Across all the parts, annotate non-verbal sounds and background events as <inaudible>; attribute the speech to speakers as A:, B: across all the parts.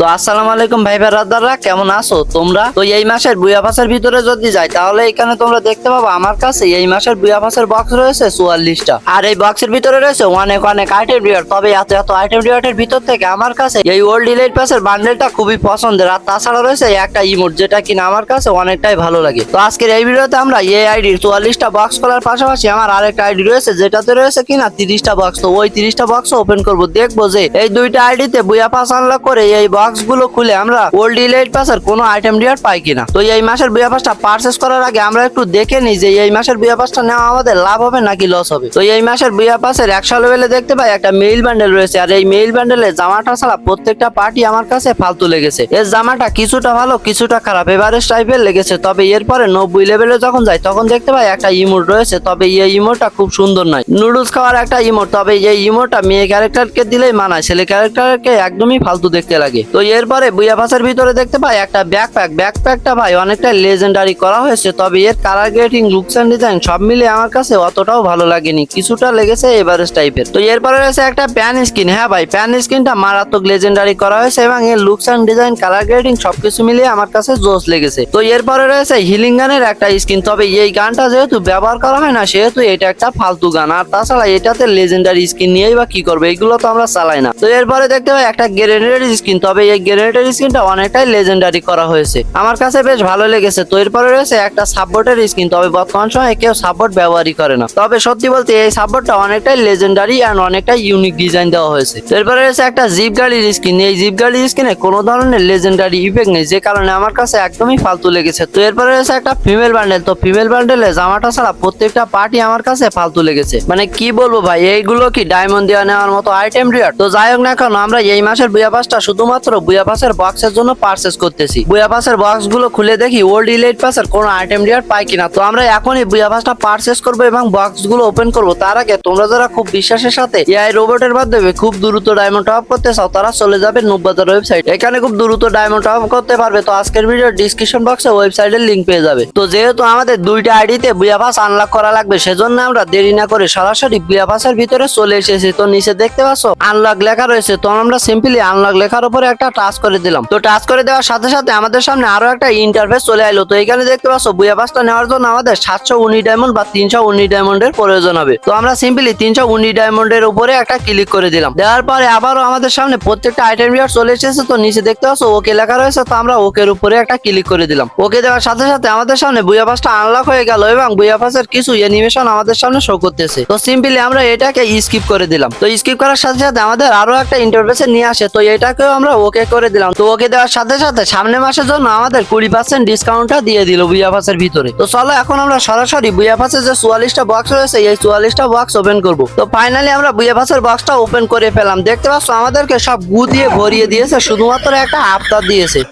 A: তো আসসালামু আলাইকুম ভাই বেরাদাররা কেমন আছো তোমরা? তো এই মাসের বুয়া পাসের ভিতরে যদি যাই, তাহলে এখানে তোমরা দেখতে পাবো আমার কাছে এই মাসের বুয়া পাসের বক্স রয়েছে চুয়াল্লিশটা। আর এই বক্সের ভিতরে রয়েছে অনেক অনেক আইটেম ডিয়ার তবে এত এত আইটেম ডিয়ারের ভিতর থেকে আমার কাছে এই ওল্ড ডিলাইট পাসের বান্ডেলটা খুবই পছন্দের। আর তাছাড়া রয়েছে একটা ইমোট যেটা কিনা আমার কাছে অনেকটাই ভালো লাগে। তো আজকের এই ভিডিওতে আমরা এই আইডির চুয়াল্লিশটা বক্স খোলার পাশাপাশি আমার আরেকটা আইডি রয়েছে, যেটাতে রয়েছে কিনা তিরিশটা বক্স তো ওই তিরিশটা বক্স ওপেন করব, দেখব যে এই দুইটা আইডিতে বুয়া পাস আনলক করে এই বক্স গুলো খুলে আমরা ওল্ড ইলাইট পাসের কোনো আইটেম ডিয়ার পাই কিনা। তো এই মাসের বুয়া পাসটা পারচেস করার আগে আমরা একটু দেখে নিই যে এই মাসের বুয়া পাসটা নেওয়া আমাদের লাভ হবে নাকি লস হবে। তো এই মাসের বুয়া পাসের একশো লেভেলে দেখতে পাই একটা মেইল ব্যান্ডেল রয়েছে আর এই মেইল ব্যান্ডেলে জামাটা ছাড়া প্রত্যেকটা পার্টি আমার কাছে ফালতু লেগেছে। এর জামাটা কিছুটা ভালো, কিছুটা খারাপ এভারেজ টাইপের লেগেছে, তবে এরপরে নব্বই লেভেলে যখন যাই, তখন দেখতে পাই একটা ইমোট রয়েছে, তবে এই ইমোটটা খুব সুন্দর নয়। নুডলস খাওয়ার একটা ইমোট, তবে এই ইমোটটা মেয়ে ক্যারেক্টারকে দিলেই মানায়, ছেলে ক্যারেক্টারকে একদমই ফালতু দেখতে লাগে। তো এরপরে বুয়া পাসের ভিতরে দেখতে পাই একটা ব্যাকপ্যাক ব্যাকপ্যাকটা ভাই অনেকটা লেজেন্ডারি করা হয়েছে, তবে এর colour grading looks and design সব মিলে আমার কাছে অতটাও ভালো লাগেনি, কিছুটা লেগেছে এভারেজ টাইপের তো এরপরে রয়েছে একটা প্যান স্কিন হ্যাঁ ভাই প্যান স্কিনটা মারাত্মক লেজেন্ডারি করা হয়েছে এবং এর looks and design colour grading সবকিছু মিলিয়ে আমার কাছে জোস লেগেছে। তো এরপরে রয়েছে হিলিং গানের একটা স্কিন তবে এই গানটা যেহেতু ব্যবহার করা হয় না, সেহেতু এটা একটা ফালতু গান। আর তাছাড়া এটাতে লেজেন্ডারি স্কিন নিয়েই বা কি করবে, এগুলো তো আমরা চালাই না। তো এরপরে দেখতে পাই একটা গ্রেনেডের স্কিন তবে এই গ্রেনেডের স্কিনটা অনেকটাই লেজেন্ডারি করা হয়েছে। আমার কাছে বেশ ভালো লেগেছে। তো এরপরে রয়েছে একটা সাপোর্টের স্কিন। তবে বর্তমান সময়ে কেউ সাপোর্ট ব্যবহারই করে না। তবে সত্যি বলতে এই সাপোর্টটা অনেকটাই লেজেন্ডারি অ্যান্ড অনেকটাই ইউনিক ডিজাইন দেওয়া হয়েছে। তো এরপরে রয়েছে একটা জিপ গাড়ির স্কিন। এই জিপ গাড়ির স্কিনে কোনো ধরনের লেজেন্ডারি ইফেক্ট নেই। যে কারণে আমার কাছে একদমই ফালতু লেগেছে। তো এরপরে রয়েছে একটা ফিমেল বান্ডেল তো ফিমেল বান্ডেলে জামাটা ছাড়া প্রত্যেকটা পার্টি আমার কাছে ফালতু লেগেছে। মানে কি বলব ভাই, এইগুলো কি ডায়মন্ড দেওয়া নেওয়ার মতো আইটেম রিয়ার তো যাই হোক না কেন, আমরা এই মাসের বুয়া পাসটা শুধুমাত্র বুয়া পাসের বক্সের জন্য পারচেস করতেছি। বুয়া পাসের বক্সগুলো খুলে দেখি ওল্ড ইলেট পাসের কোনো আইটেম রিয়ার পাই কিনা। তো আমরা এখনই বুয়া পাসটা পারচেস করব এবং বক্সগুলো ওপেন করব। তার আগে তোমরা যারা খুব বিশ্বাসের সাথে এআই রোবটের মাধ্যমে খুব দ্রুত ডায়মন্ড টপ করতে চাও, তারা চলে যাবে নুব্বাজার ওয়েবসাইট এখানে খুব দ্রুত ডায়মন্ড টপ করতে পারবে। তো আজকের ভিডিও ডিসক্রিপশন বক্সে ওয়েবসাইটের লিংক পেয়ে যাবে। তো যেহেতু আমাদের দুইটা আইডিতে বুয়া পাস আনলক করা লাগবে, সেজন্য আমরা দেরি না করে সরাসরি বুয়া পাসের ভিতরে চলে এসেছি। তো নিচে দেখতে পাচ্ছ আনলক লেখা রয়েছে। তো আমরা সিম্পলি আনলক লেখার উপরে একটা টাচ করে দিলাম। তো টাচ করে দেওয়ার সাথে সাথে আমাদের সামনে আরও একটা ইন্টারফেস চলে আইলো। তো এখানে দেখতে পাচ্ছ, বুয়া পাসটা নেওয়ার জন্য আমাদের সাতশো উনি ডায়মন্ড বা তিনশো উনি ডায়মন্ডের প্রয়োজন হবে। তো আমরা সিম্পলি তিনশো উনি ডায়মন্ডের উপরে একটা ক্লিক করে দিলাম। দেওয়ার পরে আবারও আমাদের সামনে প্রত্যেকটা আইটেম রিয়ার চলে এসেছে। তো নিচে দেখতে পাচ্ছ, ওকে লেখা রয়েছে, তো আমরা ওকের উপরে একটা ক্লিক করে দিলাম। ওকে দেওয়ার সাথে সাথে আমাদের সামনে বুয়া পাসটা আনলক হয়ে গেল এবং বুয়া পাসের কিছু অ্যানিমেশন আমাদের সামনে শো করতেছে। তো সিম্পলি আমরা এটাকে স্কিপ করে দিলাম। তো স্কিপ করার সাথে সাথে আমাদের আরও একটা ইন্টারভেসে নিয়ে আসে। তো এটাকেও আমরা ওকে করে দিলাম। তো ওকে দেওয়ার সাথে সাথে সামনে মাসের জন্য আমাদের কুড়ি পার্সেন্ট ডিসকাউন্টটা দিয়ে দিল বুয়া ভিতরে। তো চলো এখন আমরা সরাসরি বুয়া পাসের যে চুয়াল্লিশটা বক্স রয়েছে, এই চুয়াল্লিশটা বক্স ওপেন করব। তো ফাইনালি আমরা বুয়া বক্সটা ওপেন করে ফেলাম। দেখতে পাচ্ছ আমাদেরকে সব গু দিয়ে ভরিয়ে দিয়েছে, শুধুমাত্র একটা আফতার দিয়েছে। <laughs>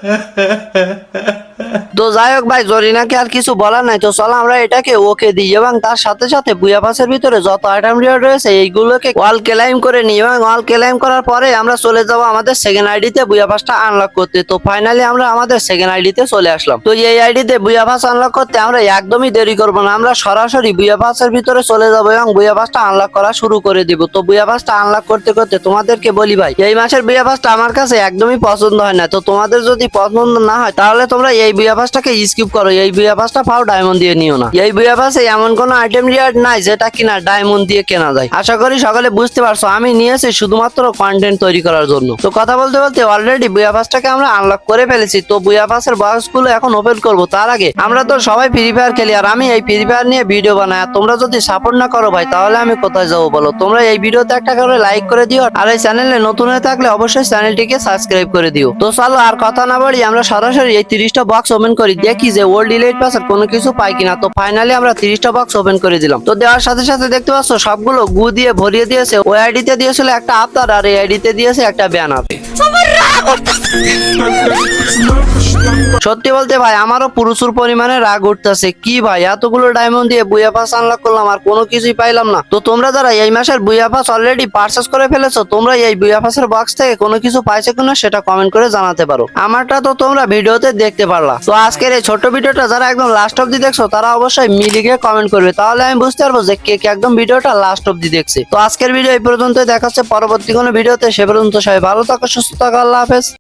A: তো যাই হোক ভাই, জরিনাকে আর কিছু বলার নাই। তো চলো আমরা এটাকে ওকে দিই এবং তার সাথে সাথে বুয়া পাসের ভিতরে যত আইটেম রিওয়ার্ড রয়েছে, এইগুলোকে ওয়াল ক্লাইম করে নিই এবং ওয়াল ক্লাইম করার পরে আমরা চলে যাব আমাদের সেকেন্ড আইডিতে বুয়া পাসটা আনলক করতে। তো ফাইনালি আমরা আমাদের সেকেন্ড আইডিতে চলে আসলাম। তো এই আইডিতে বুয়া পাস আনলক করতে আমরা একদমই দেরি করব না। আমরা সরাসরি বুয়া পাসের ভিতরে চলে যাব এবং বুয়া পাসটা আনলক করা শুরু করে দিব। তো বুয়া পাসটা আনলক করতে করতে তোমাদেরকে বলি ভাই, এই মাসের বুয়া পাসটা আমার কাছে একদমই পছন্দ হয় না। তো তোমাদের যদি পছন্দ না হয়, তাহলে তোমরা এই বুয়া পাসটাকে স্কিপ করো। এই বুয়া পাসটা পাও ডায়মন্ড দিয়ে নিও না। এই বুয়া পাসে এমন কোনো আইটেম রিয়ার্ড নাই যেটা কিনা ডায়মন্ড দিয়ে কেনা যায়। আশা করি সকালে বুঝতে পারছ, আমি নিয়েছি শুধুমাত্র কন্টেন্ট তৈরি করার জন্য। তো কথা বলতে বলতে অলরেডি বুয়া পাসটাকে আমরা আনলক করে ফেলেছি। তো বুয়া পাসের বক্সগুলো এখন ওপেন করব। তার আগে আমরা তো সবাই ফ্রি ফায়ার খেলি, আর আমি এই ফ্রি ফায়ার নিয়ে ভিডিও বানাই। তোমরা যদি সাপোর্ট না করো ভাই, তাহলে আমি কোথায় যাব বলো? তোমরা এই ভিডিওতে একটা করে লাইক করে দিও, আর এই চ্যানেলে নতুন হয়ে থাকলে অবশ্যই চ্যানেলটিকে সাবস্ক্রাইব করে দিও। তো চলো আর কথা না বলি আমরা সরাসরি এই তিরিশটা বক্স ওপেন করি, দেখি যে ওল্ড ডিলেট পাসের কোনো কিছু পাই কিনা। তো ফাইনালি আমরা তিরিশটা বক্স ওপেন করে দিলাম। তো দেওয়ার সাথে সাথে দেখতে পাচ্ছ, সবগুলো গু দিয়ে ভরিয়ে দিয়েছে, ওই আইডিতে দিয়েছিল একটা আফতার আর এই আইডিতে দিয়েছে একটা ব্যানার সত্যি বলতে ভাই, আমারও প্রচুর পরিমাণে রাগ উঠতেছে। কি ভাই, এতগুলো ডায়মন্ড দিয়ে বুয়া পাস আনলক করলাম, আর কোনো কিছুই পাইলাম না। তো তোমরা যারা এই মাসের বুয়া পাস অলরেডি পারচেস করে ফেলেছো, তোমরা এই বুয়া পাসের বক্স থেকে কোনো কিছু পাইছো কিনা সেটা কমেন্ট করে জানাতে পারো। আমারটা তো তোমরা ভিডিওতে দেখতে পারলা। তো আজকের এই ছোট ভিডিওটা যারা একদম লাস্ট অব্দি দেখছ, তারা অবশ্যই মিলিকে কমেন্ট করবে। তাহলে আমি বুঝতে পারব যে কে কে একদম ভিডিওটা লাস্ট অব্দি দেখছে। তো আজকের ভিডিও এই পর্যন্ত দেখাচ্ছে পরবর্তী কোনো ভিডিওতে। সে পর্যন্ত সবাই ভালো থাকো, সুস্থ থাকো, আল্লাহ purpose.